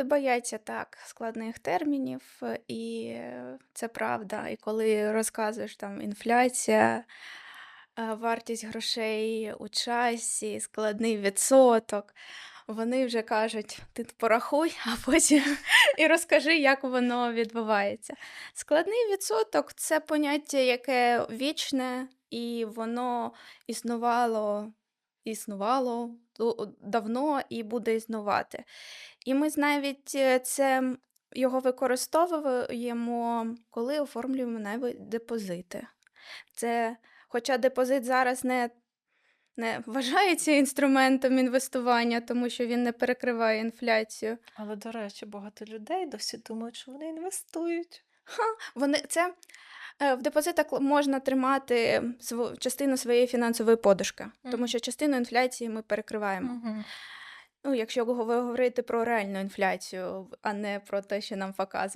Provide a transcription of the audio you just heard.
Люди бояться так складних термінів, і це правда. І коли розказуєш там інфляція, е, вартість грошей у часі, складний відсоток, вони вже кажуть: ти порахуй, а потім і розкажи, як воно відбувається. Складний відсоток це поняття, яке вічне, і воно існувало, існувало давно і буде існувати. І ми навіть це його використовуємо, коли оформлюємо навіть депозити. Це, хоча депозит зараз не, не вважається інструментом інвестування, тому що він не перекриває інфляцію. Але, до речі, багато людей досі думають, що вони інвестують. Вони це е, в депозитах можна тримати частину своєї фінансової подушки, тому що частину інфляції ми перекриваємо. Мгм. Ну, якщо ви говорити про реальну інфляцію, а не про те, що нам показує.